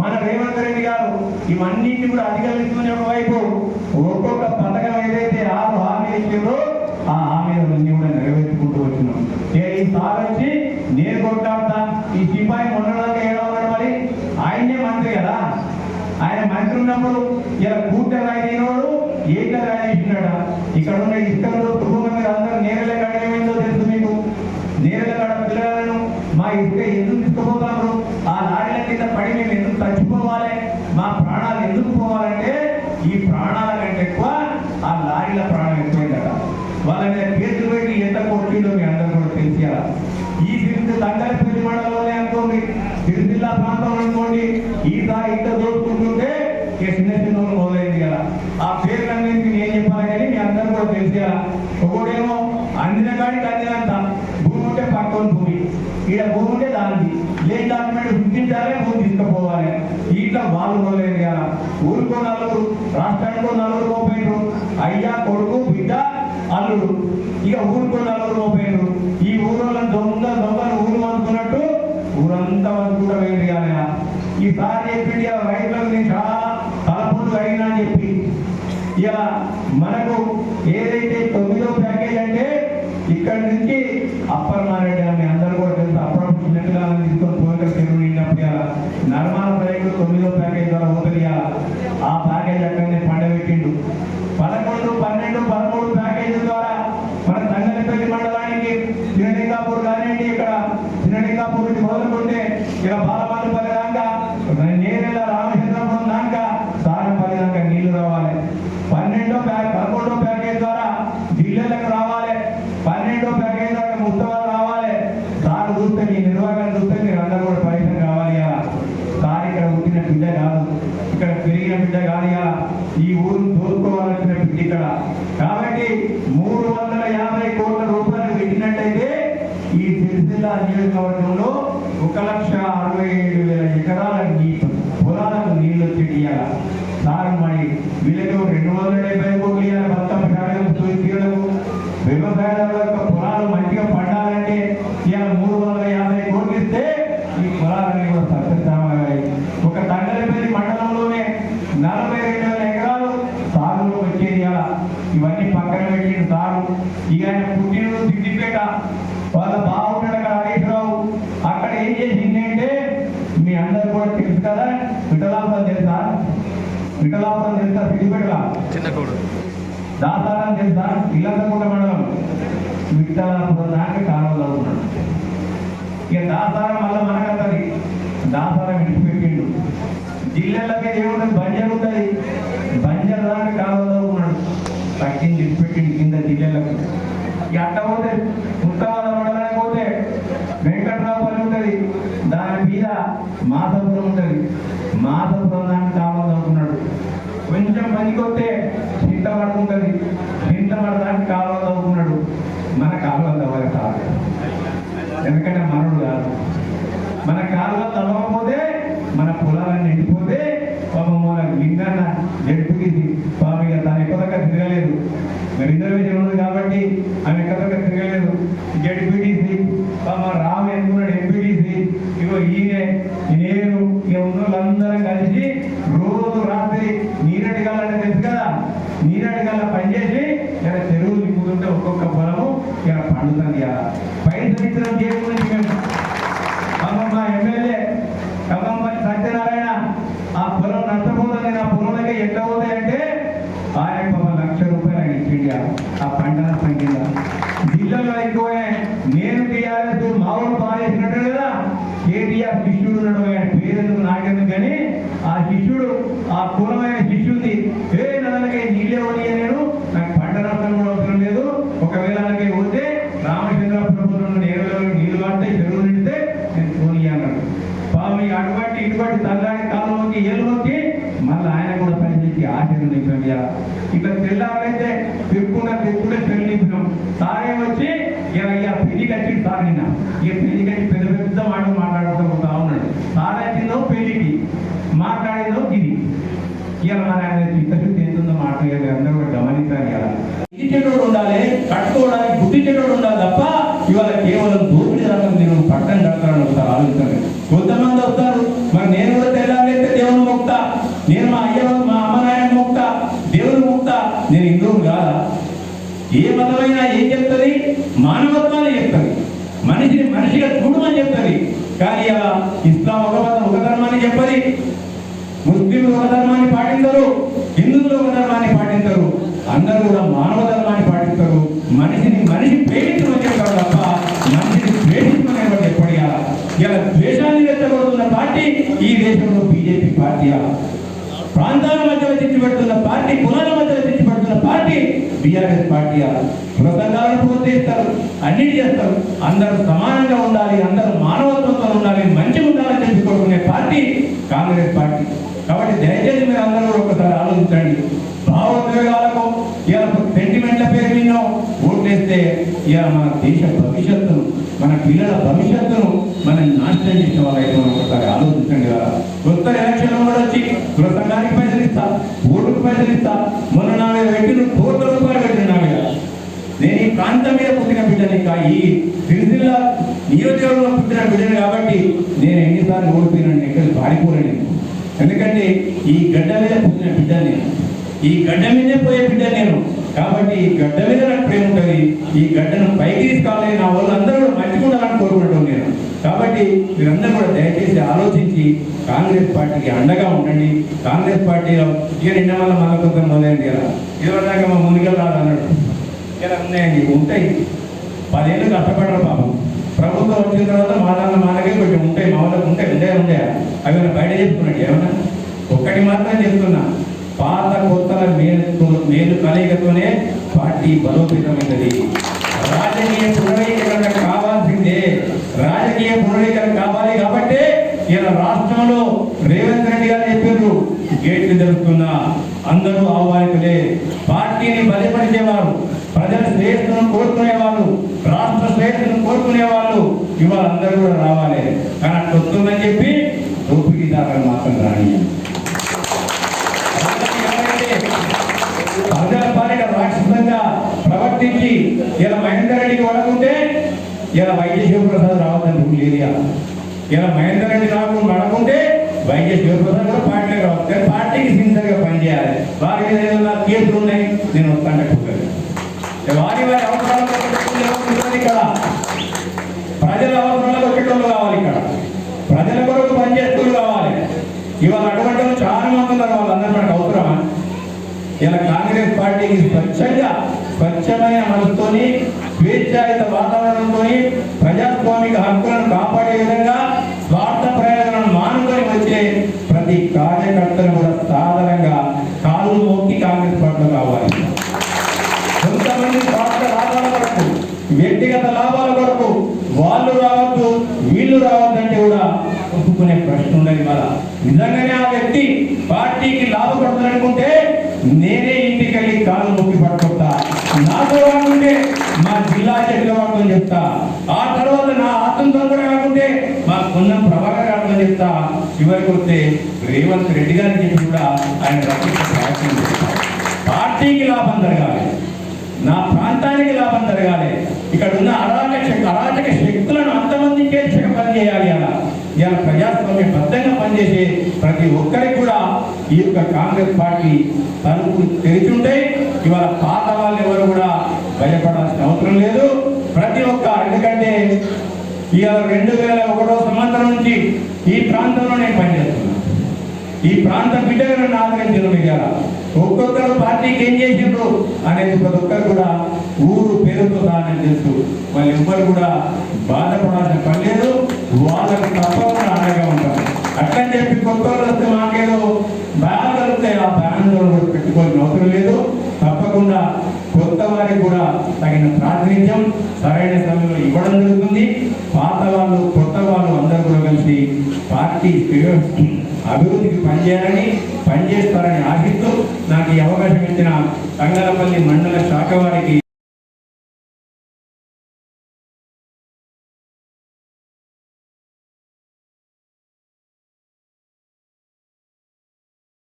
మన రేవంత్ రెడ్డి గారు ఇవన్నింటినీ కూడా అధిగమించుకునే ఒకవైపు ఒక్కొక్క పథకం ఏదైతే ఆరు హామీ ఇచ్చిందో ఆ హామీలన్నీ కూడా నెరవేర్చుకుంటూ వచ్చినాం ఏ ఈ సార్ వచ్చి నేను కొట్లాడతా ఈ సిపాయి మొన్నదాకా ఏడా ఉన్నాడు మరి ఆయనే మంత్రి కదా ఆయన మంత్రి ఉన్నప్పుడు ఇలా కూట రాయినోడు ఏక రాయేసినాడా ఇక్కడ ఉన్న ఇసుకలో కుటుంబం మీద అందరూ నేరల కాడ ఏమైందో తెలుసు మీకు నేరల కాడ పిల్లలను మా ఇసుక ఎందుకు తీసుకుపోతారు ఆ లారీల కింద పడి మేము ఎందుకు చచ్చిపోవాలి మా ప్రాణాలు ఎందుకు పోవాలంటే ఈ ప్రాణాల కంటే ఎక్కువ ఆ లారీల ప్రాణం ఎక్కువైందట వాళ్ళ మీద కేసులు పెట్టి ఎంత కొట్టిందో మీ అందరూ కూడా తెలిసేలా ఈ సిరిసి తంగలపల్లి మండలంలోనే అనుకోండి సిరిసిల్ల ప్రాంతంలో అనుకోండి ఈసారి ఇంత దోచుకుంటుంటే ఇక చిన్న చిన్న మొదలైంది కదా ఆ పేర్లన్నింటికి నేను చెప్పాలి కానీ మీ అందరూ కూడా తెలిసేలా ఒకటేమో అందిన కాడికి అందినంత భూమి ఉంటే పక్కన భూమి ఈడ భూమి ఉంటే దానిది లేని డాక్యుమెంట్ గుర్తించాలి భూమి తీసుకుపోవాలి. ఇట్లా వాళ్ళు మొదలైంది కదా ఊరికో నలుగురు రాష్ట్రానికో నలుగురు పోయినరు అయ్యా కొడుకు బిడ్డ అల్లుడు. ఇక ఊరికో నలుగురు పోయినరు ఈ ఊరోళ్ళ దొంగ దొంగలు ఊరు అనుకున్నట్టు ఊరంతా అనుకుంటా వేయండి కానీ ఈసారి చెప్పింది ఇలా రైతులకు నేను చాలా తలపుడు అయినా అని చెప్పి ఇలా మనకు ఏదైతే తొమ్మిదో ప్యాకేజ్ అంటే ఇక్కడి అప్పర్ మారెడ్డి అని అందరూ కూడా తెలుసు అప్పుడు చిన్నగా తీసుకొని పోయిన చెరువు నిండినప్పుడు ఇలా నర్మాల ప్రజలు తొమ్మిదో ప్యాకేజ్ ద్వారా ఓపెన్ ఆ ప్యాకేజ్ అక్కడనే పండబెట్టిండు పదకొండు పన్నెండు పదమూడు ప్యాకేజ్ ద్వారా మన సంగతిపల్లి మండలానికి చిన్నలింగాపూర్ కానివ్వండి ఇక్కడ చిన్నలింగాపూర్ నుంచి మొదలుకుంటే ఇక బాలమాలపల్లి దాకా నేరేళ్ళ రామచంద్రపురం దాకా సారంపల్లి దాకా నీళ్ళు రావాలి పన్నెండో ప్యాక్ పదకొండో ప్యాకేజ్ ద్వారా జిల్లాలకు రావాలి పన్నెండో ప్యాకేజ్ ద్వారా ముస్తవాలు రావాలి సార్ చూస్తే మీ నిర్వాహకం చూస్తే మీరు అందరూ కూడా పరిశ్రమ కావాలి కదా సార్ ఇక్కడ పుట్టిన బిడ్డ కాదు ఇక్కడ బిడ్డ కాదు కదా ఈ ఊరు దోచుకోవాల్సిన బిడ్డ ఇక్కడ. కాబట్టి మూడు వందల యాభై కోట్ల రూపాయలు పెట్టినట్టయితే ఈ సిరిసిల్ల నియోజకవర్గంలో ఒక లక్ష అరవై ఏడు వేల ఎకరాల నీ పొలాలకు నీళ్ళు చెడియాల సార్ మరి వీళ్ళకి రెండు వందల డెబ్బై కోట్లు ఇవ్వాలి మొత్తం శాఖలకు వ్యవసాయాల యొక్క పొలాలు మంచిగా పండాలంటే ఇవాళ మూడు వందల యాభై కోట్లు ఇస్తే ఈ పొలాలన్నీ కూడా సత్యసామయ్యాయి ఒక తండలపల్లి మండలంలోనే నలభై రెండు వేల ఎకరాలు సాగులో వచ్చేది ఇలా ఇవన్నీ పక్కన పెట్టిన సారు ఇక ఆయన పుట్టిన సిద్దిపేట వాళ్ళ బాగున్నాడు అక్కడ హరీశ్రావు అక్కడ ఏం చేసింది అంటే మీ అందరు కూడా తెలుసు కదా విఠలాపురం తెలుసా విఠలాపురం తెలుసా సిద్దిపేట చిన్న కోడు. దాసారం తెలుసా ఇల్లంతకుంట మండలం విఠలాపురం దాకా కాలంలో ఉన్నాడు ఇక దాసారం మళ్ళీ మనకంతది. దాసారం విడిచిపెట్టిండు. జిల్లెళ్ళకి ఏముంటుంది బంజర్ ఉంటుంది బంజర్ దాకా కాలంలో ఉన్నాడు పట్టింది విడిచిపెట్టిండు కింద జిల్లెళ్ళకి ఇక అట్ట పోతే ముత్తవాద మండలానికి పోతే వెంకట్రావుపల్లి ఉంటుంది. దాని మీద మాసపురం ఉంటుంది. దానికి కాలంలో ఉన్నాడు కొంచెం పనికొస్తే చింత పడుతుంటుంది చింత చింతమడ కాలువ తవ్వుకున్నాడు మన కాలువ తవ్వాలి సార్. ఎందుకంటే మనడు కాదు. మన కాలువ తవ్వకపోతే మన పొలాలన్నీ ఎండిపోతే పాపం మన లింగన్న జడ్పుకి పాపం ఇక తను ఎక్కువ తిరగలేదు. మరి రిజర్వేషన్ ఉంది కాబట్టి ఆమె ఎక్కువ తిరగలేదు. జడ్పీటీసీ పాపం రాము ఎన్నుకున్నాడు ఎంపీటీసీ ఇగో ఈయనే నేను ఇక ఉన్న వాళ్ళందరం కలిసి రోజు రాత్రి నీరటి గల్లంటే తెలుసు కదా నీరటి గల్ల పనిచేసి ఇలా చెరువులు నింపుతుంటే ఒక్కొక్క పొలము ఇలా పండుతుంది ఇలా పైసలు ఇచ్చడం చేయకుండా మేము పాపం మా ఎమ్మెల్యే ఖమ్మంపల్లి సత్యనారాయణ ఆ పొలం నష్టపోతుంది ఆ పొలంలోకి ఎట్లా పోతాయంటే ఆయన పాపం లక్ష రూపాయలు ఆయన ఇచ్చిండి ఆ పంట నష్టం కింద. జిల్లాలో ఎక్కువ నేను టీఆర్ఎస్ మా ఊరు బాగా కదా. కేటీఆర్ శిష్యుడు ఉన్నాడు ఆయన పేరెందుకు నాకెందుకు కానీ ఆ శిష్యుడు ఆ కులమైన శిష్యుడి ఏ నదలకే నీళ్ళే వదిలే నేను నాకు పంట నష్టం కూడా అవసరం లేదు ఒకవేళ అలాగే పోతే రామచంద్రపురం నేరులో నీళ్ళు పడితే చెరువు నిండితే నేను పోనీ అన్నాడు పాపం ఈ అటువంటి ఇటువంటి తల్లాడి కాలంలోకి ఏళ్ళలోకి మళ్ళీ ఆయన కూడా పనిచేసి ఆశలు నింపాం ఇలా ఇట్లా తెల్లారైతే తిప్పుకున్న తిప్పుడే చెల్లి నింపినాం సారే వచ్చి ఇలా ఇలా పెళ్ళి కట్టి సార్ నిన్న ఇక పెళ్ళి కట్టి పెద్ద పెద్ద వాళ్ళు మాట్లాడుతూ పోతా ఉన్నాడు. సార్ వచ్చిందో పెళ్ళికి మాట్లాడిందో ఇది ఇలా మరి ఆయన చిత్తశుద్ధి ఎంతుందో మాట్లాడేది అందరూ కూడా గమనించాలి ఇలా ఉండాలి కట్టుకోవడానికి బుద్ధించేటోడు ఉండాలి తప్ప ఇవాళ కేవలం దోపిడీ రంగం నేను పట్టణం కడతాను ఒకసారి ఆలోచించండి కొంతమంది వస్తారు మరి నేను కూడా తెల్లారైతే ఏ మతమైనా ఏం చెప్తుంది మానవత్వాన్ని చెప్తుంది. మనిషిని మనిషిగా చూడమని చెప్తుంది. కానీ అలా ఇస్లాం ఒక మతం ఒక ధర్మాన్ని చెప్పది. ముస్లింలు ఒక ధర్మాన్ని పాటించరు. హిందువులు ఒక ధర్మాన్ని పాటించరు. అందరూ కూడా మానవ ధర్మాన్ని పాటిస్తారు. మనిషిని మనిషి ప్రేమించమని చెప్తారు తప్ప మనిషిని ప్రేమించమని ఎవరు చెప్పడు ఇలా ద్వేషాన్ని రెచ్చగొడుతున్న పార్టీ ఈ దేశంలో బీజేపీ పార్టీ ప్రాంతాల మధ్యలో తెచ్చిపెడుతున్న పార్టీ కులాల మధ్యలో తెచ్చిపెడుతున్న పార్టీ బీఆర్ఎస్ పార్టీ కుల సంఘాలను ప్రోత్సహిస్తారు అన్నిటి చేస్తారు. అందరూ సమానంగా ఉండాలి అందరూ మానవత్వంతో ఉండాలి మంచి ఉండాలని చెప్పి కోరుకునే పార్టీ కాంగ్రెస్ పార్టీ. కాబట్టి దయచేసి మీరు అందరూ కూడా ఒకసారి ఆలోచించండి. ఉపయోగాలకు ఇలా సెంటిమెంట్ల పేరు మీద ఓట్లేస్తే ఇలా మన దేశ భవిష్యత్తును మన పిల్లల భవిష్యత్తును మనం నాశనం చేసిన వాళ్ళైతే మనం ఒకసారి ఆలోచించండి కదా. కొత్త ఎలక్షన్ కూడా వచ్చి కుల సంఘానికి పైసలు ఇస్తా ఓటుకు పైసలు ఇస్తా మొన్న నా మీద పెట్టిన కోట్ల రూపాయలు పెట్టిన నా మీద. నేను ఈ ప్రాంతం మీద పుట్టిన బిడ్డని కా ఈ సిరిసిల్ల నియోజకవర్గంలో పుట్టిన బిడ్డని కాబట్టి నేను ఎన్నిసార్లు ఓడిపోయినాను ఎక్కడ పారిపోలేను ఎందుకంటే ఈ గడ్డ మీద పుట్టిన బిడ్డ నేను ఈ గడ్డ మీదే పోయే బిడ్డ నేను. కాబట్టి ఈ గడ్డ మీద నాకు ప్రేమ ఉంటుంది. ఈ గడ్డను పైకి తీసుకోవాలి నా వాళ్ళు అందరూ కూడా మంచిగా ఉండాలని నేను. కాబట్టి మీరందరూ కూడా దయచేసి ఆలోచించి కాంగ్రెస్ పార్టీకి అండగా ఉండండి. కాంగ్రెస్ పార్టీలో ఇక నిన్న వల్ల మన కొంత మొదలైంది కదా. ఇదివరదాకా మా ముందుకెళ్ళాలి అన్నాడు. ఇలా ఉన్నాయండి ఉంటాయి. పదేళ్ళు కష్టపడరు పాపం. ప్రభుత్వం వచ్చిన తర్వాత మా నాన్న మానకే కొంచెం ఉంటాయి. మా వాళ్ళకి ఉంటాయి. ఉండే ఉండే. అవి బయట చెప్తున్నాడు ఏమన్నా? ఒక్కటి మాత్రం చెప్తున్నా. పాత కొత్తల మేలు మేలు కలయికతోనే పార్టీ బలోపేతమైనది రాజకీయ పునరీకరణ కావాల్సిందే. రాజకీయ పునరీకరణ కావాలి కాబట్టి ఇలా రాష్ట్రంలో రేవంత్ రెడ్డి గారు చెప్పారు గేట్లు తెలుస్తున్నా అందరూ ఆహ్వానితులే. పార్టీని బలపరిచేవారు ప్రజల శ్రేయస్సును కోరుకునేవాళ్ళు రాష్ట్ర శ్రేయస్సును కోరుకునేవాళ్ళు ఇవాళ అందరూ కూడా రావాలి. కానీ అట్లా వస్తుందని చెప్పి దోపిడీదారులు మాత్రం రాని ప్రజల రాక్షసంగా ప్రవర్తించి ఇలా మహేందర్ రెడ్డికి వడకుంటే ఇలా వైద్య శివప్రసాద్ రావద్దని రూల్ ఏరియా. ఇలా మహేందర్ రెడ్డి రాకుండా వడకుంటే వైద్య శివప్రసాద్ కూడా పార్టీకి రావచ్చు కానీ పార్టీకి సిన్సియర్గా పనిచేయాలి. వారి మీద ఏదైనా కేసులు ఉన్నాయి నేను వస్తాను వారి వారి అవసరాలు ఇక్కడ ప్రజల అవసరాలకు వచ్చేటోళ్ళు కావాలి ఇక్కడ ప్రజల కొరకు పనిచేస్తూ కావాలి ఇవాళ అటువంటి వాళ్ళు చాలా మంది ఉన్నారు వాళ్ళందరూ మనకు అవసరమా ఇలా కాంగ్రెస్ పార్టీకి స్వచ్ఛంగా స్వచ్ఛమైన మనసుతోని స్వేచ్ఛాయుత వాతావరణంతో ప్రజాస్వామిక హక్కులను కాపాడే విధంగా స్వార్థ ప్రయోజనాలను మానుకొని వచ్చే ప్రతి కార్యకర్తను కూడా సాధారణంగా కాళ్ళు మొక్కి కాంగ్రెస్ పార్టీ కావాలి. కొంతమంది స్వార్థ లాభాల కొరకు వ్యక్తిగత లాభాల కొరకు వాళ్ళు రావద్దు వీళ్ళు రావద్దంటే కూడా ఒప్పుకునే ప్రశ్న ఉండదు మన నిజంగానే ఆ వ్యక్తి పార్టీకి లాభపడుతుందనుకుంటే నేనే ఇంటికి వెళ్ళి కాలు మొక్కి నా నాతో ఉంటే మా జిల్లా చెట్ల వాడుతో చెప్తా. ఆ తర్వాత నా ఆత్మతో కూడా కాకుంటే మా కొన్నం ప్రభాకర్ గారితో చెప్తా. చివరికి వస్తే రేవంత్ రెడ్డి గారికి చెప్పి కూడా ఆయన రక్షించే ప్రయత్నం చేస్తారు పార్టీకి లాభం జరగాలి. నా ప్రాంతానికి లాభం జరగాలి. ఇక్కడ ఉన్న అరాచక అరాచక శక్తులను అంతమందికే పనిచేయాలి అలా. ఇలా ప్రజాస్వామ్య బద్ధంగా పనిచేసే ప్రతి ఒక్కరికి కూడా ఈ యొక్క కాంగ్రెస్ పార్టీ తలుపు తెరిచుంటే ఇవాళ పాత వాళ్ళు ఎవరు కూడా భయపడాల్సిన అవసరం లేదు. ప్రతి ఒక్క ఎందుకంటే ఇవాళ రెండు వేల ఒకటో సంవత్సరం నుంచి ఈ ప్రాంతంలో నేను పనిచేస్తున్నాను ఈ ప్రాంత బిడ్డగా నన్ను ఆదరించిన ఇవాళ ఒక్కొక్కరు పార్టీకి ఏం చేసిండ్రు అనేది ప్రతి ఒక్కరు కూడా ఊరు పేరుతో దానం చేస్తూ వాళ్ళు ఎవ్వరు కూడా బాధపడాల్సిన పని లేదు. వాళ్ళకి తప్ప అండగా ఉంటారు అట్లని చెప్పి కొత్త వాళ్ళు వస్తే మాకేదో బ్యాన్ కలిపితే ఆ బ్యాన్ కూడా పెట్టుకోవాల్సిన అవసరం లేదు తప్పకుండా కొత్త వారికి కూడా తగిన ప్రాతినిధ్యం సరైన సమయంలో ఇవ్వడం జరుగుతుంది. పాత వాళ్ళు కొత్త వాళ్ళు అందరూ కూడా కలిసి పార్టీ అభివృద్ధికి పనిచేయాలని పనిచేస్తారని ఆశిస్తూ నాకు ఈ అవకాశం ఇచ్చిన తంగలపల్లి మండల శాఖ వారికి